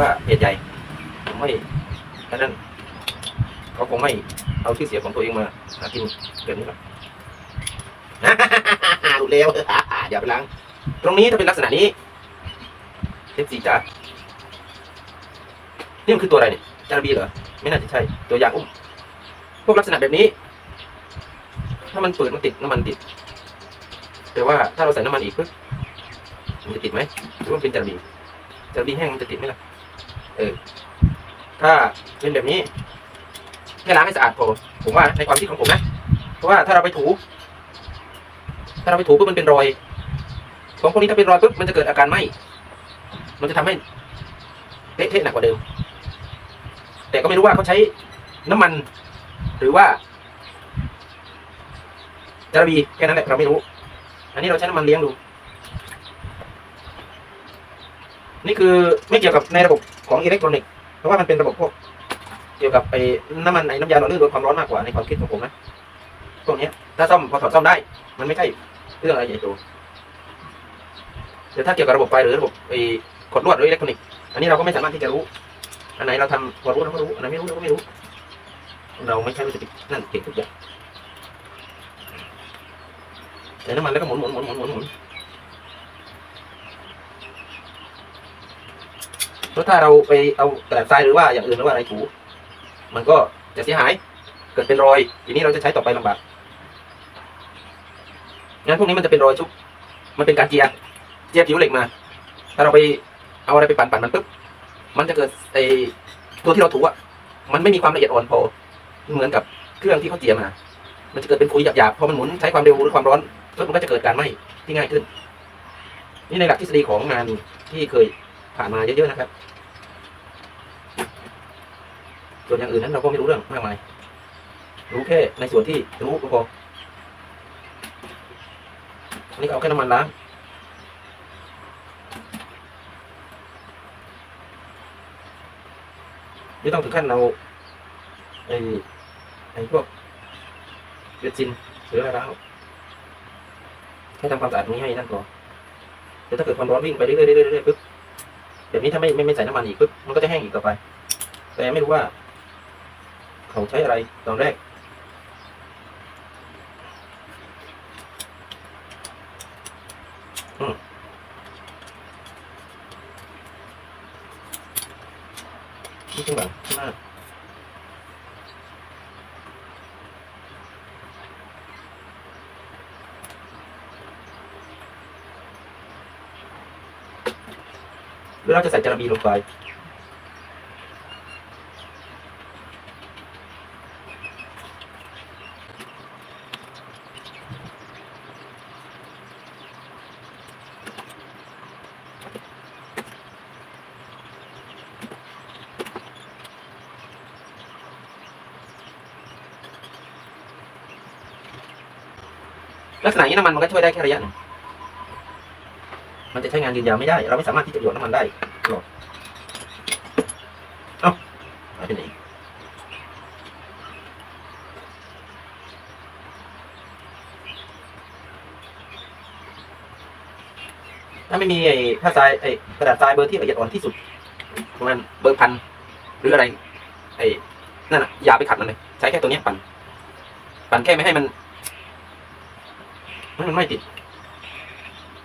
ว่าเพจใหญ่ผมไม่ดังนั้นเขาคงไม่เอาชื่อเสียงของตัวเองมาหากินแบบนี้หรอกหลุดเร็วอย่าไปล้าง ตรงนี้ถ้าเป็นลักษณะนี้เทปสีจ๋านี่มันคือตัวอะไรเนี่ยจาระบีเหรอ ไม่น่าจะใช่ ตัวยางอุ้ม พวกลักษณะแบบนี้ ถ้ามันเปิดมันติดน้ำมันติด แต่ว่าถ้าเราใส่น้ำมันอีกปึ๊บมันจะติดไหมหรือว่าเป็นจาระบีจาระบีแห้งมันจะติดไหมล่ะ เออถ้าเป็นแบบนี้แค่ล้างให้สะอาดพอผมว่าในความคิดของผมนะเพราะว่าถ้าเราไปถู ถ้าเราไปถูปุ๊บมันเป็นรอยของพวกนี้ถ้าเป็นรอยปุ๊บมันจะเกิดอาการไหมมันจะทำให้เละเทะหนักกว่าเดิม แต่ก็ไม่รู้ว่าเขาใช้น้ำมัน หรือว่าจาระบีแค่นั้นแหละเราไม่รู้ อันนี้เราใช้น้ำมันเลี้ยงดู นี่คือไม่เกี่ยวกับในระบบของอิเล็กทรอนิกส์เพราะว่ามันเป็นระบบพวกเกี่ยวกับไอ้น้ำมันไอ้น้ำยาหล่อลื่นโดนความร้อนมากกว่าในความคิดของผมนะพวกเนี้ถ้าซ่อมพอถอดซ่อมได้ มันไม่ใช่เรื่องอะไรใหญ่โตแต่ถ้าเกี่ยวกับระบบไฟหรือระบบไอ้กดลวดหรืออิเล็กทรอนิกส์อันนี้เราก็ไม่สามารถที่จะรู้ อันไหนเราทำพอรู้เราก็รู้อันไหนไม่รู้เราก็ไม่รู้ เราไม่ใช่ว่าจะไปนั่นเก่งทุกอย่างใส่น้ำมันแล้วก็หมุนหมุนหมุนหมุนหมุน หมุนเพราะถ้าเราไปเอากระดาษทรายหรือว่าอย่างอื่นหรือว่าอะไรถูมันก็จะเสียหายเกิดเป็นรอย ทีนี้เราจะใช้ต่อไปลำบากงั้นพวกนี้มันจะเป็นรอยชุบมันเป็นการเจียเจียผิวเหล็กมา ถ้าเราไปเอาอะไรไปปั่นปั่นมันปุ๊บมันจะเกิดไอตัวที่เราถูอะมันไม่มีความละเอียดอ่อนพอเหมือนกับเครื่องที่เขาเจียมา มันจะเกิดเป็นฝุ่ยหยาบๆพอมันหมุนใช้ความเร็วหรือความร้อนปุ๊บมันก็จะเกิดการไหม้ที่ง่ายขึ้น นี่ในหลักทฤษฎีของงานที่เคย ผ่านมาเยอะๆนะครับส่วนอย่างอื่นนั้นเราก็ไม่รู้เรื่องมากมาย รู้แค่ในส่วนที่รู้ก็พออันนี้เอาแค่น้ำมันล้างไม่ต้องถึงขั้นเราไอ้ไอ้พวกเบนซินหรืออะไรแล้างหรอกแค่ทำความสะอาดตรงนี้ให้นั่นก่อนแต่ถ้าเกิดความร้อนวิ่งไปเรื่อยๆเรื่อยๆเรื่อยๆปุ๊บ แบบนี้ถ้าไม่ไม่ใส่น้ำมันอีกปุ๊บมันก็จะแห้งอีกต่อไป แต่ไม่รู้ว่า เขาใช้อะไรตอนแรกที่ข้างหลังข้าง หน้าหรือเราจะใส่จาระบีลงไป ลักษณะนี้น้ำมันมันก็ช่วยได้แค่ระยะหนึ่ง มันจะใช้งานยืนยาวไม่ได้ เราไม่สามารถที่จะหยดน้ำมันได้หรอกเอ้าหายไปไหนถ้าไม่มีไอ้ผ้าทรายไอ้กระดาษทรายเบอร์ที่ละเอียดอ่อนที่สุดประมาณเบอร์พันหรืออะไร ไอ้นั่นน่ะอย่าไปขัดมันเลย ใช้แค่ตัวนี้ปั่น ปั่นแค่ไม่ให้มัน มันไม่ติด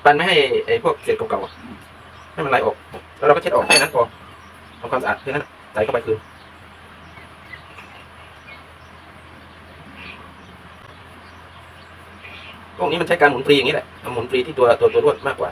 ปันไม่ให้ไอ้พวกเศษเก่าๆให้มันไหลออก แล้วเราก็เช็ดออกแค่นั้นพอทำความสะอาดแค่นั้นใส่เข้าไปคืนพวกนี้มันใช้การหมุนฟรีอย่างนี้แหละหมุนฟรีที่ตัวตัวตัวรวดมากกว่า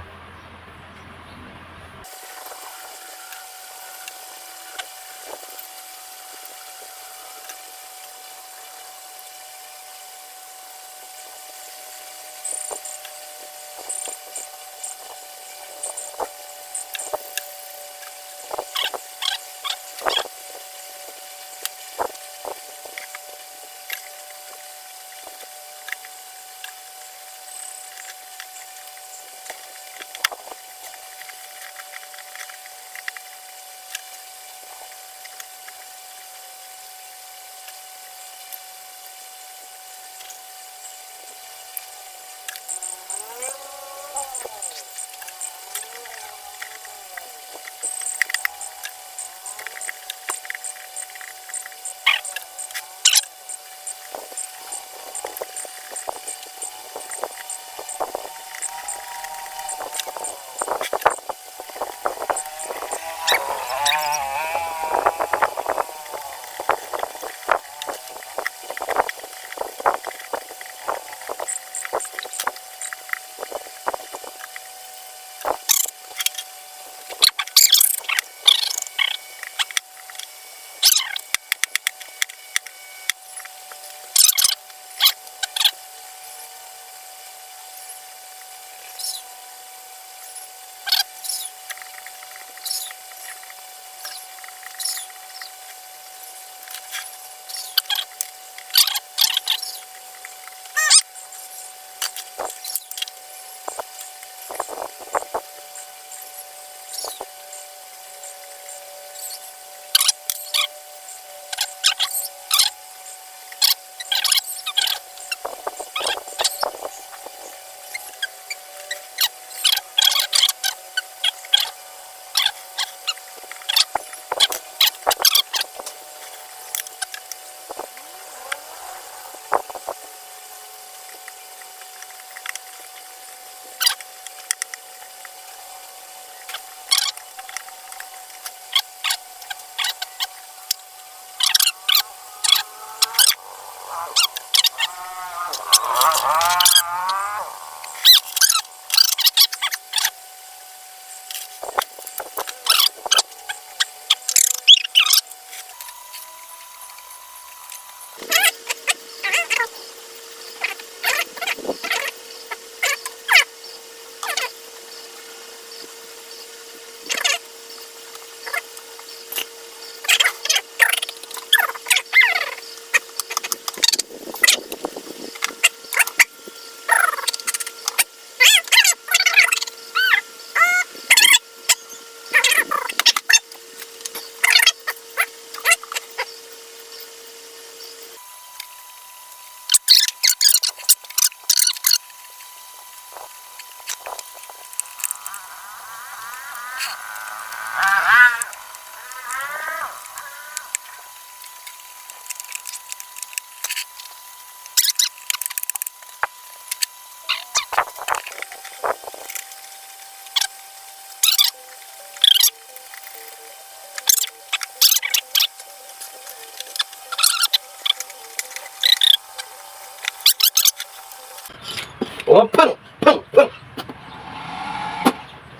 อ้พึ่งพึ่งพึ่ง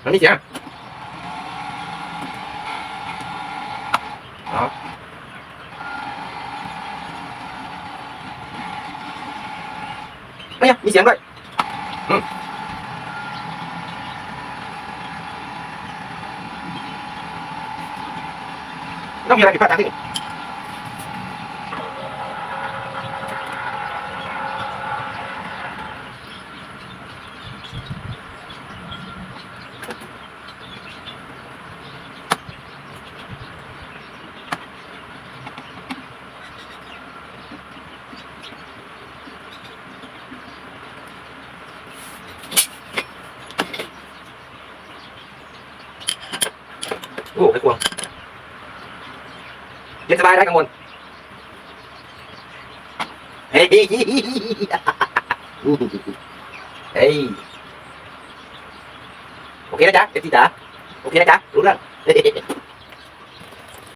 มันมีเสียงอ๋อเนี่ยมีเสีย งด้วยอืมต้องมีอะไรผิดพลาดทางที่โอ้ไม่กลัวเย็นสบายได้กังวลเฮ้ยเฮ้ยโอเคนะจ๊ะเจ็ดทีจ๋าโอเคนะจ๊ะรู้เรื่อง